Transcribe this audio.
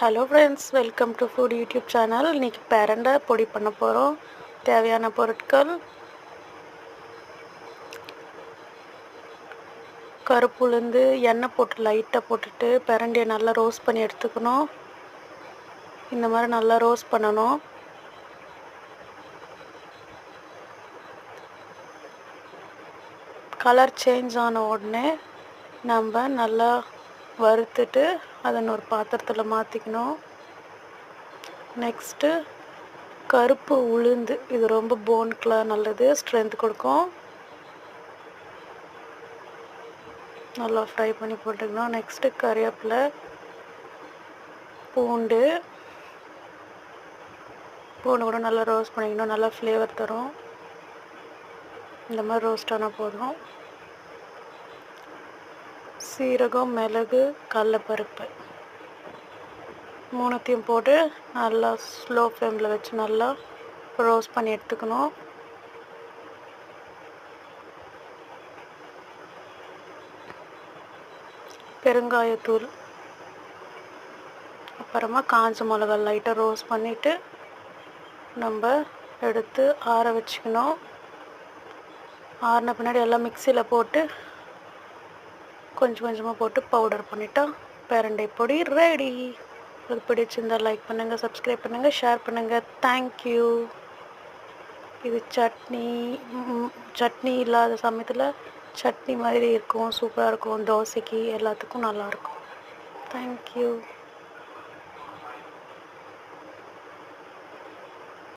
Hello friends welcome to food YouTube channel இன்றைக்கி பிரண்டை பொடி பண்ண போகிறோம் தேவையான பொருட்கள். கருப்பு உளுந்து எண்ணெய் போட்டு லைட்டாக போட்டுட்டு பெரண்டையை நல்லா ரோஸ்ட் பண்ணி எடுத்துக்கணும். இந்த மாதிரி நல்லா ரோஸ்ட் பண்ணணும். கலர் சேஞ்ச் ஆன உடனே நம்ம நல்லா வறுத்துட்டு அதை ஒரு பாத்திரத்தில் மாற்றிக்கணும் நெக்ஸ்ட்டு கருப்பு உளுந்து. இது ரொம்ப போனுக்கெலாம் நல்லது ஸ்ட்ரென்த் கொடுக்கும். நல்லா ஃப்ரை பண்ணி போட்டுக்கணும். நெக்ஸ்ட்டு கறிவேப்பிலை பூண்டு. பூண்டு கூட நல்லா ரோஸ்ட் பண்ணிக்கணும். நல்லா ஃப்ளேவர் தரும். இந்த மாதிரி ரோஸ்ட் ஆனால் போதும். சீரகம் மிளகு கடலப்பருப்பு. மூணுத்தையும் போட்டு நல்லா ஸ்லோ ஃப்ளேமில் வச்சு நல்லா ரோஸ்ட் பண்ணி எடுத்துக்கணும். பெருங்காயத்தூள் அப்புறமா காஞ்ச மிளகா லைட்டாக ரோஸ்ட் பண்ணிவிட்டு நம்ம எடுத்து ஆற வச்சுக்கணும். ஆறின பின்னாடி எல்லாம் மிக்சியில் போட்டு கொஞ்சம் கொஞ்சமாக போட்டு பவுடர் பண்ணிட்டா பேரண்டை பொடி ரெடி அது பிடிச்சிருந்தால் லைக் பண்ணுங்கள் சப்ஸ்கிரைப் பண்ணுங்கள் ஷேர் பண்ணுங்கள் தேங்க்யூ இது சட்னி சட்னி இல்லாத சமயத்தில் சட்னி மாதிரி இருக்கும் சூப்பராக இருக்கும். தோசைக்கு எல்லாத்துக்கும் நல்லாயிருக்கும் தேங்க்யூ